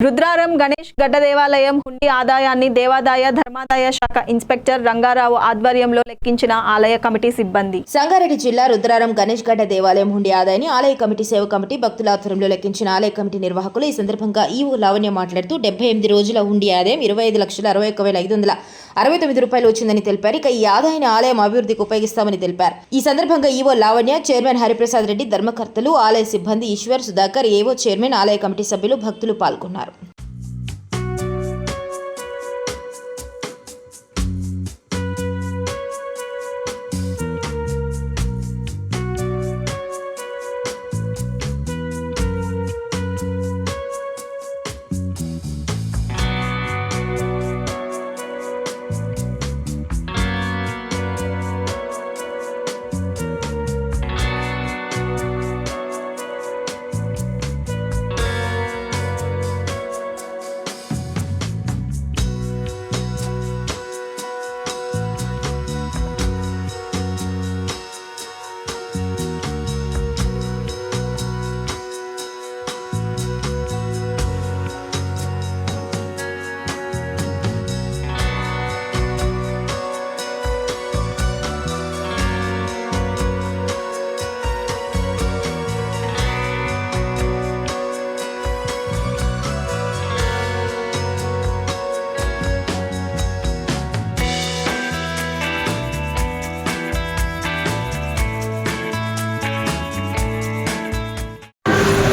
రుద్రారం గణేష్ గడ్డ దేవాలయం హుండీ ఆదాయాన్ని దేవాదాయ ధర్మాదాయ శాఖ ఇన్స్పెక్టర్ రంగారావు ఆధ్వర్యంలో లెక్కించిన ఆలయ కమిటీ సిబ్బంది. సంగారెడ్డి జిల్లా రుద్రారం గణేష్ గడ్డ దేవాలయం హుండీ ఆదాయాన్ని ఆలయ కమిటీ సేవ కమిటీ భక్తుల ఆధ్వర్యంలో లెక్కించిన ఆలయ కమిటీ నిర్వాహకులు ఈ సందర్భంగా ఈవో లావణ్య మాట్లాడుతూ డెబ్బై ఎనిమిది రోజుల హుండీ ఆదాయం ఇరవై ఐదు లక్షల అరవై ఒక్క వేల ఐదు వందల అరవై తొమ్మిది రూపాయలు వచ్చిందని తెలిపారు. ఇక ఈ ఆదాయాన్ని ఆలయం అభివృద్ధికి ఉపయోగిస్తామని తెలిపారు. ఈ సందర్భంగా ఈవో లావణ్య చైర్మన్ హరిప్రసాద్ రెడ్డి ధర్మకర్తలు ఆలయ సిబ్బంది ఈశ్వర్ సుధాకర్ ఏవో చైర్మన్ ఆలయ కమిటీ సభ్యులు భక్తులు పాల్గొన్నారు.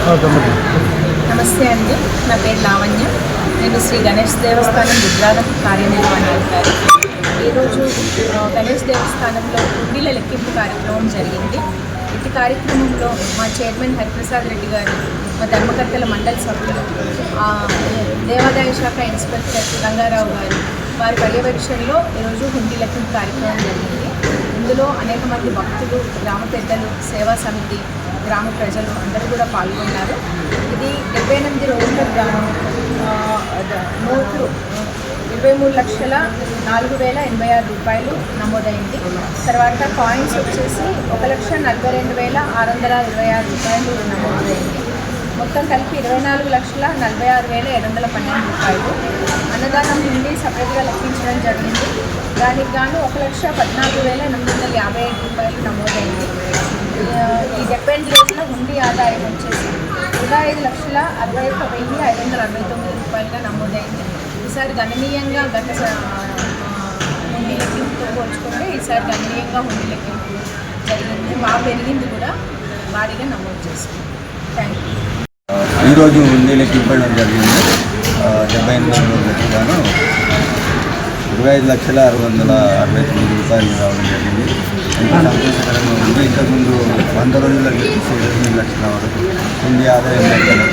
నమస్తే అండి. నా పేరు లావణ్య. నేను శ్రీ గణేష్ దేవస్థానం రుద్రారం కార్యనిర్వహణాధికారి. ఈరోజు గణేష్ దేవస్థానంలో గుడ్డీల లెక్కింపు కార్యక్రమం జరిగింది. ఇటు కార్యక్రమంలో మా చైర్మన్ హరిప్రసాద్ రెడ్డి గారు మా ధర్మకర్తల మండలి సభ్యులు దేవాదాయ శాఖ ఇన్స్పెక్టర్ రంగారావు గారు వారి పర్యవేక్షణలో ఈరోజు హుండీ లెక్కింపు కార్యక్రమం జరిగింది. ఇందులో అనేక మంది భక్తులు గ్రామ పెద్దలు సేవా సమితి గ్రామ ప్రజలు అందరూ కూడా పాల్గొన్నారు. ఇది డెబ్బై ఎనిమిది రోజుల గ్రామం నోట్లు ఇరవై మూడు లక్షల నాలుగు వేల ఎనభై ఆరు రూపాయలు నమోదైంది. తర్వాత కాయిన్స్ వచ్చేసి ఒక లక్ష నలభై రెండు వేల ఆరు వందల ఇరవై ఆరు రూపాయలు నమోదైంది. మొత్తం కలిపి ఇరవై నాలుగు లక్షల నలభై ఆరు వేల ఏడు వందల పన్నెండు రూపాయలు. అన్నదానం నుండి సపరేట్గా లెక్కించడం జరిగింది. దానికి గాను ఒక లక్ష పద్నాలుగు వేల ఎనిమిది వందల యాభై ఐదు రూపాయలు నమోదైంది. ఈ డెబ్బై ఎనిమిది రోజుల హుండీ ఆదాయం వచ్చేసి ఇరవై ఐదు లక్షల అరవై ఒక్క వెయ్యి ఐదు వందల అరవై తొమ్మిది రూపాయలుగా నమోదైంది. ఈసారి గణనీయంగా గత హుండీ లెక్కింపుతో పోల్చుకుంటే ఈసారి గణనీయంగా హుండీ లెక్కింపు జరిగింది. బాగా పెరిగింది కూడా భారీగా నమోదు చేసుకుంది థ్యాంక్ యూ. ఈరోజు ఉండి లెక్కింపడం జరిగింది. డెబ్బై ఎనిమిది రోజులు ఇరవై ఐదు లక్షల ఆరు వందల అరవై తొమ్మిది రూపాయలు రావడం జరిగింది. ఎంతో సంతోషకరంగా ఉంది. ఇంతకుముందు వంద రోజుల ఎనిమిది లక్షల వరకు కొన్ని ఆదాయం లక్షలు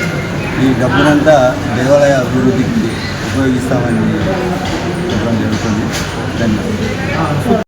ఈ డబ్బునంతా దేవాలయ అభివృద్ధికి ఉపయోగిస్తామని చెప్పడం జరుగుతుంది. ధన్యవాదాలు.